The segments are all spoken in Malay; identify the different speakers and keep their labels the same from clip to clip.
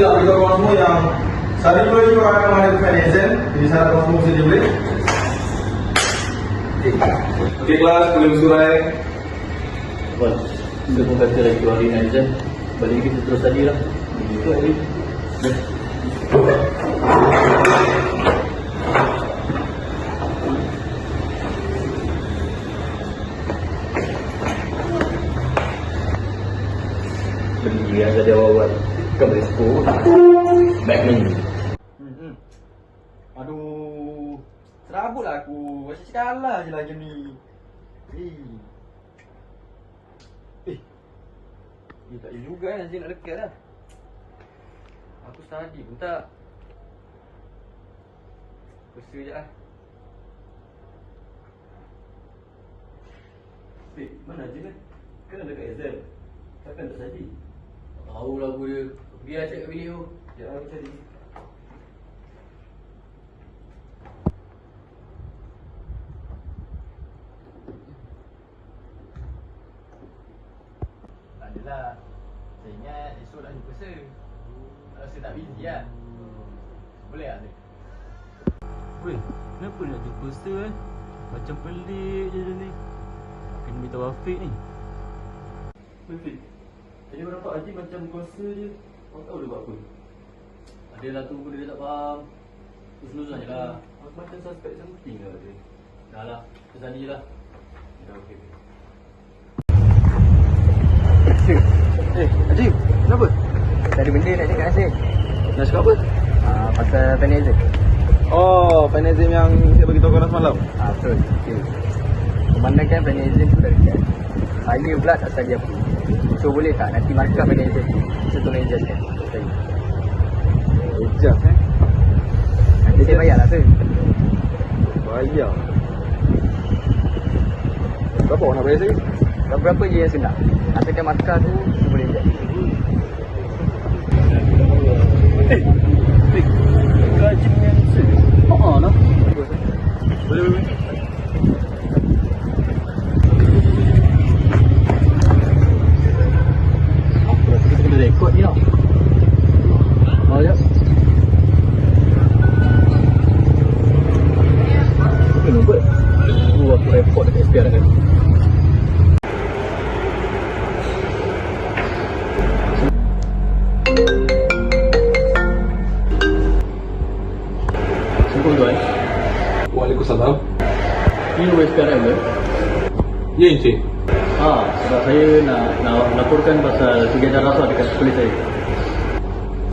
Speaker 1: nak beritahu korang semua yang Sehari dua ni korang akan ada fan exam Jadi saya korang semua saja boleh? Okay kelas, boleh bersurai
Speaker 2: Abang, kita pun kata lagi hari ni exam Balik kita terus tadi lah. Itu hari Dah Beli yang tadi awal-awal Bukan sekolah Back ni
Speaker 1: Hmm. Aduh, serabut lah aku. Macam kalah je lah game ni. Eh. Eh. Eh, tak boleh juga kan Aziz nak dekat lah. Aku study pun tak. Kuasa je lah.
Speaker 2: Eh, mana je kan? Kan dekat exam Takkan tak tadi Tahu lah aku dia Biar cek kat bilik tu
Speaker 1: Sekejap lah aku cari.
Speaker 3: Tak adalah. Saya ingat esok dah jumpa saya. Rasa tak busy lah. Boleh tak tu?
Speaker 2: Weh, kenapa nak jumpa Sir eh? Macam pelik je dia ni. Kena minta Wafiq ni. Weh Fik. Tadi orang nampak Haji macam kuasa je Orang tahu dia buat apa?
Speaker 3: Adalah tu benda dia tak faham. Terus-terusan je lah.
Speaker 2: Aku macam suspect something lah dia.
Speaker 3: Dah lah, tadi je lah.
Speaker 2: Dah okey
Speaker 4: Eh, Ajib, kenapa?
Speaker 5: Tak ada benda nak cakap Asyik
Speaker 4: Nak cakap apa?
Speaker 5: uh, Pasal Panazim
Speaker 4: Oh, Panazim yang saya bagi tahu korang semalam?
Speaker 5: Ah betul. Okay. Memandangkan Panazim tu dah dekat Saya pula tak study apa So boleh tak? Nanti markah Panazim Saya tolong ejaskan untuk saya.
Speaker 4: Ejas eh?
Speaker 5: Nanti saya bayar lah tu
Speaker 4: Bayar? Berapa orang nak bayar saya?
Speaker 5: Berapa je yang saya nak? Asalkan markah tu Saya boleh ejas
Speaker 2: Gaji yang Sir Haa lah
Speaker 4: Boleh, boleh
Speaker 2: Ini nombor SPRM ke?
Speaker 4: Ya, Encik.
Speaker 2: Ha, sebab saya nak, nak laporkan pasal kegiatan rasuah dekat sekolah saya.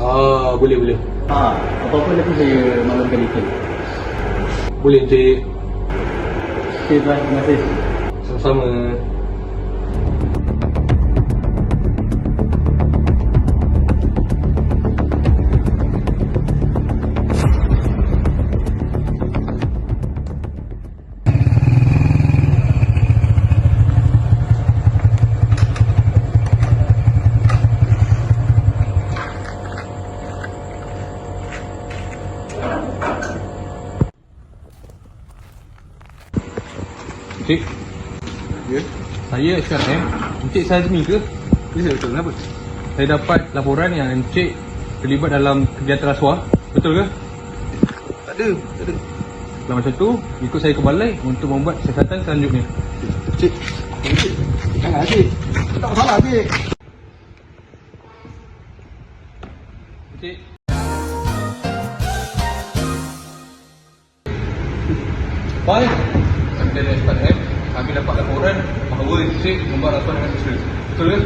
Speaker 4: Ah, boleh, boleh.
Speaker 2: Ha, apa-apa nanti saya maklumkan detail
Speaker 4: Boleh, Encik.
Speaker 2: Okay tuan, terima kasih.
Speaker 4: Sama-sama Encik Ya Saya SRM Encik Sazmi ke? Ya betul kenapa? Saya dapat laporan yang Encik terlibat dalam kegiatan rasuah Betul ke? Tak ada Tak ada Kalau macam tu Ikut saya ke balai untuk membuat siasatan selanjutnya
Speaker 1: Cik, cik, jangan cik. Tak masalah cik.
Speaker 4: Encik Baik Kami dari SPM Kami dapat laporan bahawa Encik membuat rasuah dengan siswa Betul ke?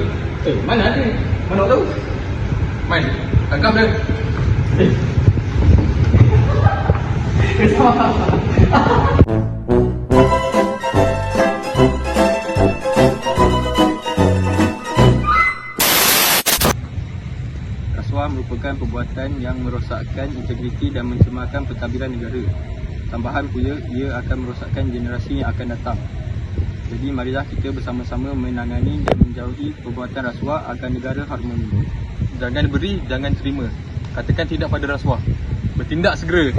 Speaker 2: Eh, mana ada? Mana nak tahu?
Speaker 4: Main Tangkap dia
Speaker 5: Rasuah merupakan perbuatan yang merosakkan integriti dan mencemarkan pentadbiran negara. Tambahan pula, ia akan merosakkan generasi yang akan datang. Jadi marilah kita bersama-sama menangani dan menjauhi perbuatan rasuah agar negara harmoni.
Speaker 4: Jangan beri, jangan terima. Katakan tidak pada rasuah. Bertindak segera